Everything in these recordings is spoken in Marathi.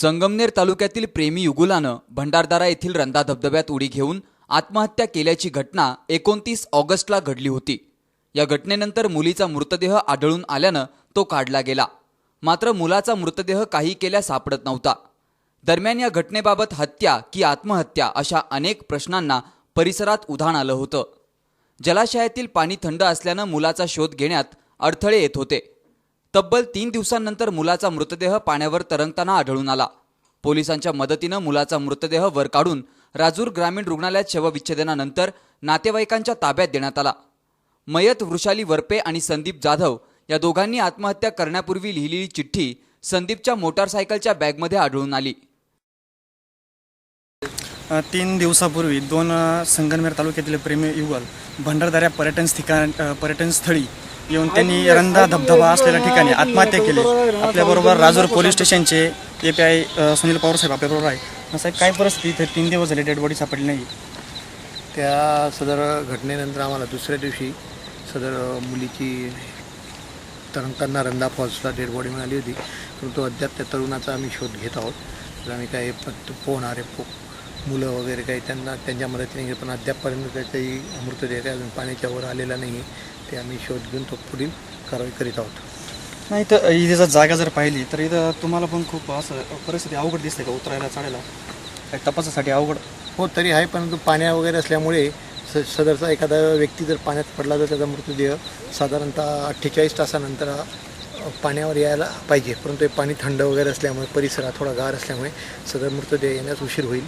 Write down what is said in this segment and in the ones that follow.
संगमनेर तालुक्यातील प्रेमी युगुलानं भंडारदारा येथील रंधा धबधब्यात उडी घेऊन आत्महत्या केल्याची घटना एकोणतीस ऑगस्टला घडली होती. या घटनेनंतर मुलीचा मृतदेह आढळून आल्यानं तो काढला गेला. मात्र मुलाचा मृतदेह काही केल्या सापडत नव्हता. दरम्यान या घटनेबाबत हत्या की आत्महत्या अशा अनेक प्रश्नांना परिसरात उधाण आलं होतं. जलाशयातील पाणी थंड असल्यानं मुलाचा शोध घेण्यात अडथळे येत होते. तब्बल तीन दिवसांनंतर मुलाचा मृतदेह पाण्यावर तरंगताना आढळून आला. पोलिसांच्या मदतीनं मुलाचा मृतदेह वर काढून राजूर ग्रामीण रुग्णालयात शवविच्छेदनानंतर नातेवाईकांच्या ताब्यात देण्यात आला. मयत वृषाली वरपे आणि संदीप जाधव या दोघांनी आत्महत्या करण्यापूर्वी लिहिलेली चिठ्ठी संदीपच्या मोटारसायकलच्या बॅगमध्ये आढळून आली. तीन दिवसापूर्वी दोन संगनमेर संगमनेर तालुक्यातील प्रेमी युगल भंडारदऱ्या पर्यटन ठिकाण पर्यटनस्थळी येऊन त्यांनी रंधा धबधबा असलेल्या ठिकाणी आत्महत्या केली. आपल्याबरोबर राजूर पोलीस स्टेशनचे A P I Sunil Pawar साहेब आपल्याबरोबर आहे साहेब काय परिस्थिती इथे? तीन दिवस झाले डेड बॉडी सापडली नाही. त्या सदर घटनेनंतर आम्हाला दुसऱ्या दिवशी सदर मुलीची तरंगताना रंधा फॉल्सला डेड बॉडी मिळाली होती. परंतु अद्याप त्या तरुणाचा आम्ही शोध घेत आहोत. तर आम्ही काही पोहणारे पो मुलं वगैरे काही त्यांना त्यांच्या मदतीने घेत पण अद्यापपर्यंत त्याचाही मृतदेह काही अजून पाण्याच्या वर आलेला नाही आहे ते आम्ही शोध घेऊन तो पुढील कारवाई करीत आहोत. नाही तर इथे जर जागा जर पाहिली तर इथं तुम्हाला पण खूप असं परिस्थिती अवघड दिसते का उतरायला चढायला? काही तपासासाठी अवघड? हो तरी आहे परंतु पाण्या वगैरे असल्यामुळे स सदरचा एखादा व्यक्ती जर पाण्यात पडला तर त्याचा मृतदेह साधारणतः अठ्ठेचाळीस तासानंतर अ, पाण्यावर यायला पाहिजे. परंतु हे पाणी थंड वगैरे असल्यामुळे परिसरात थोडा गार असल्यामुळे सदर मृतदेह येण्यास उशीर होईल.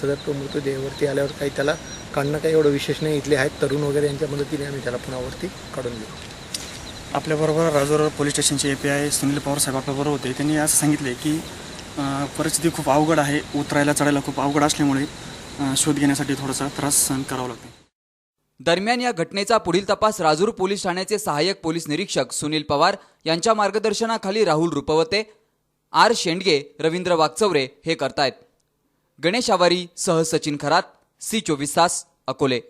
सदर तो मृतदेहावरती आल्यावर काही त्याला काढणं काही एवढं विशेष नाही. इथले आहेत तरुण वगैरे यांच्या मदतीने आम्ही त्याला पुन्हा वरती काढून घेऊ आपल्याबरोबर राजूर पोलीस स्टेशनचे A P I Sunil Pawar साहेब आपल्याबरोबर होते. त्यांनी असं सांगितले की परिस्थिती खूप अवघड आहे. उतरायला चढायला खूप अवघड असल्यामुळे शोध घेण्यासाठी थोडासा त्रास सहन करावा लागतो. दरम्यान या घटनेचा पुढील तपास राजूर पोलीस ठाण्याचे सहाय्यक पोलीस निरीक्षक सुनील पवार यांच्या मार्गदर्शनाखाली राहुल रुपवते. आर शेंडगे रवींद्र वागचौरे हे करतायत. गणेश आवारी सह सचिन खरात सी चोवीस तास अकोले.